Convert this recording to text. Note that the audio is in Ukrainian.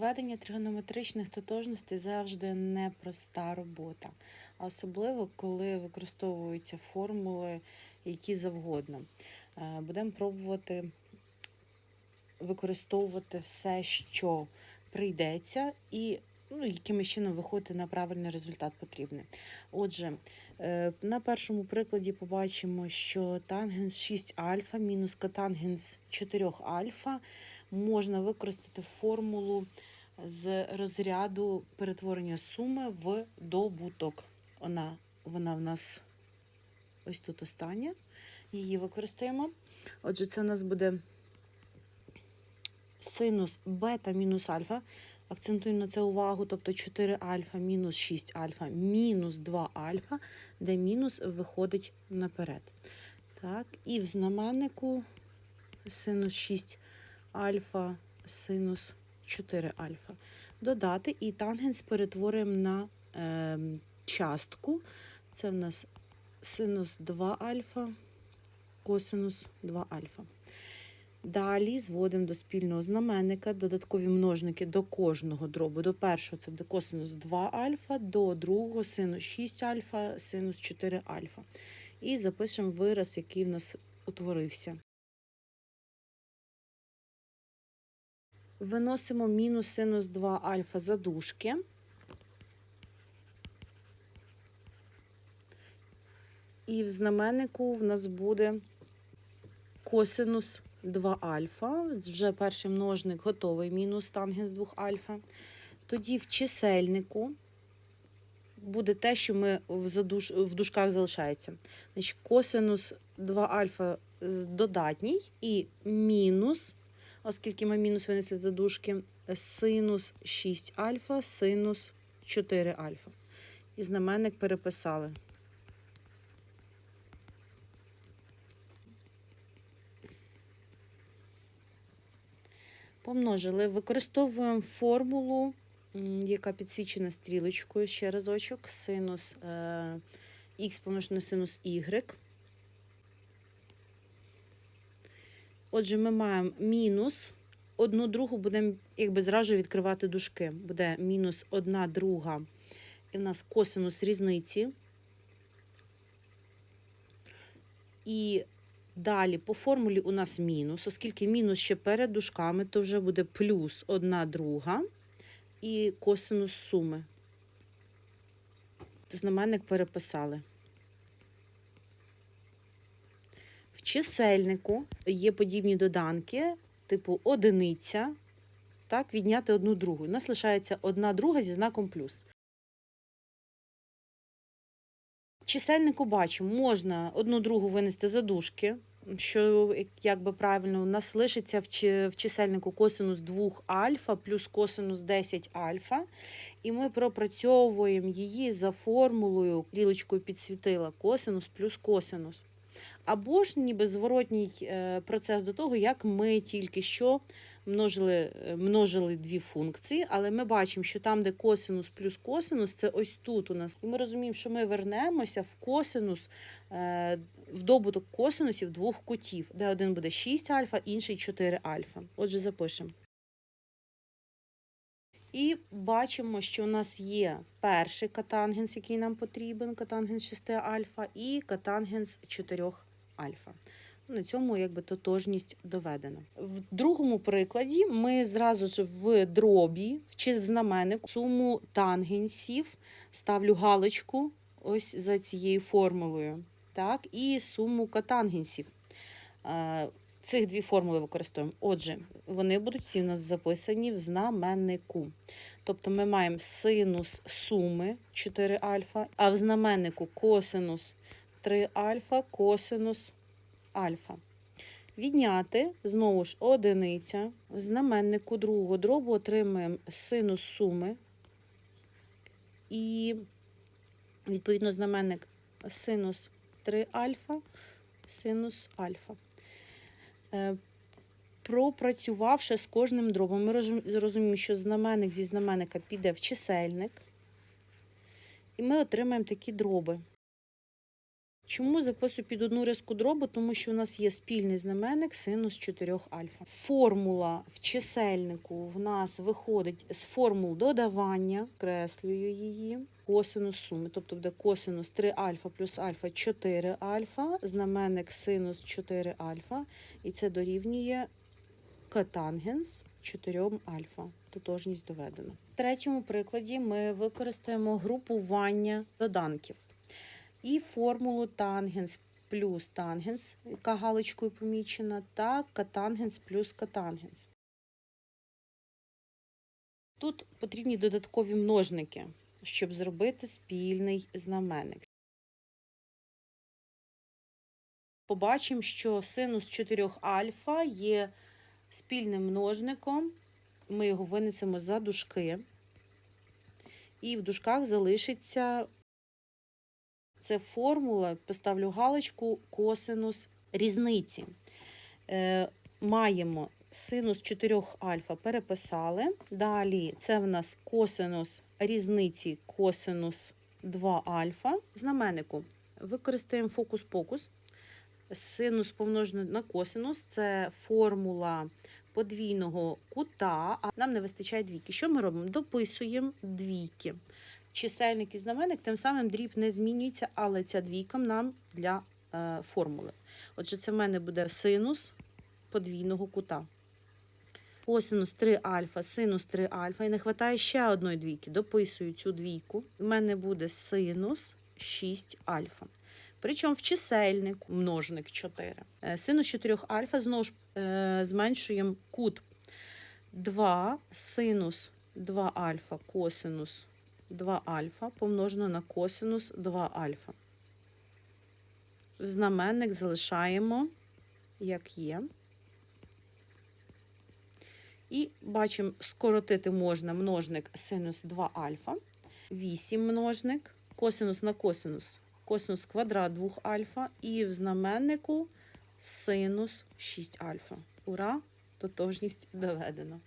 Введення тригонометричних тотожностей завжди непроста робота, а особливо коли використовуються формули, які завгодно. Е, Будемо пробувати використовувати все, що прийдеться, і ну, якимось чином виходити на правильний результат потрібний. Отже, е, на першому прикладі побачимо, що тангенс 6 альфа мінус котангенс 4 альфа можна використати формулу з розряду перетворення суми в добуток. Вона, вона в нас ось тут остання. Її використаємо. Отже, це у нас буде синус бета мінус альфа. Акцентую на це увагу, тобто 4 альфа мінус 6 альфа мінус 2 альфа, де мінус виходить наперед. Так, і в знаменнику синус 6 альфа, синус 4 альфа. Додати і тангенс перетворюємо на е, частку. Це в нас синус 2 альфа, косинус 2 альфа. Далі зводимо до спільного знаменника додаткові множники до кожного дробу. До першого це буде косинус 2 альфа, до другого синус 6 альфа, синус 4 альфа. І запишемо вираз, який в нас утворився. Виносимо мінус синус 2 альфа за дужки. І в знаменнику в нас буде косинус 2 альфа. Вже перший множник готовий, мінус тангенс 2 альфа. Тоді в чисельнику буде те, що ми в, в дужках залишається. Значить, косинус 2 альфа додатній і мінус, оскільки ми мінус винесли за дужки, синус 6 альфа, синус 4 альфа. І знаменник переписали. Помножили. Використовуємо формулу, яка підсвічена стрілочкою. Ще разочок. Синус е, х помножити на синус y. Отже, ми маємо мінус. Одну другу будемо якби зразу відкривати дужки. Буде мінус одна друга. І в нас косинус різниці. І Далі по формулі у нас мінус, оскільки мінус ще перед дужками, то вже буде плюс 1 друга і косинус суми. Знаменник переписали. В чисельнику є подібні доданки, типу одиниця, так, відняти одну другу. У нас лишається одна друга зі знаком плюс. чисельнику бачимо, можна одну другу винести за дужки, що як- якби правильно, у нас лишиться в, чисельнику косинус 2 альфа плюс косинус 10 альфа. І ми пропрацьовуємо її за формулою, стрілочкою підсвітила косинус плюс косинус. Або ж ніби зворотній е, процес до того, як ми тільки що множили, е, множили дві функції, але ми бачимо, що там, де косинус плюс косинус, це ось тут у нас. І ми розуміємо, що ми вернемося в косинус, е, в добуток косинусів двох кутів, де один буде 6 альфа, інший 4 альфа. Отже, запишемо. І бачимо, що у нас є перший катангенс, який нам потрібен, катангенс 6 альфа, і катангенс 4 альфа. На цьому якби тотожність доведена. В другому прикладі ми зразу ж в дробі, чи в знаменник суму тангенсів ставлю галочку ось за цією формулою. Так, і суму катангенсів. Е, Цих дві формули використовуємо. Отже, вони будуть всі у нас записані в знаменнику. Тобто ми маємо синус суми 4 альфа, а в знаменнику косинус 3 альфа, косинус альфа. Відняти знову ж одиниця. В знаменнику другого дробу отримаємо синус суми. І, відповідно, знаменник синус 3 альфа, синус альфа. Е, Пропрацювавши з кожним дробом, ми розум- розуміємо, що знаменник зі знаменника піде в чисельник, і ми отримаємо такі дроби. Чому записую під одну риску дробу? Тому що у нас є спільний знаменник синус 4 альфа. Формула в чисельнику в нас виходить з формул додавання, креслюю її. Косинус суми, тобто буде косинус 3 альфа плюс альфа 4 альфа, знаменник синус 4 альфа, і це дорівнює котангенс 4 альфа. Тотожність доведена. В третьому прикладі ми використаємо групування доданків і формулу тангенс плюс тангенс, яка галочкою помічена, та катангенс плюс катангенс. Тут потрібні додаткові множники, щоб зробити спільний знаменник. Побачимо, що синус 4 альфа є спільним множником. Ми його винесемо за дужки. І в дужках залишиться це формула, поставлю галочку, косинус різниці. Е, маємо синус 4 альфа переписали. Далі це в нас косинус різниці косинус 2 альфа. Знаменнику використаємо фокус-покус. Синус помножений на косинус це формула подвійного кута, а нам не вистачає двійки. Що ми робимо? Дописуємо двійки. Чисельник і знаменник, тим самим дріб не змінюється, але ця двійка нам для е, формули. Отже, це в мене буде синус подвійного кута. Косинус 3 альфа, синус 3 альфа. І не вистачає ще одної двійки. Дописую цю двійку. У мене буде синус 6 альфа. Причому в чисельник множник 4. Е, Синус 4 альфа знову ж е, зменшуємо кут 2 синус 2 альфа косинус 2 альфа помножено на косинус 2 альфа. В знаменник залишаємо, як є. І бачимо, скоротити можна множник синус 2 альфа, 8 множник, косинус на косинус, косинус квадрат 2 альфа, і в знаменнику синус 6 альфа. Ура! Тотожність доведено.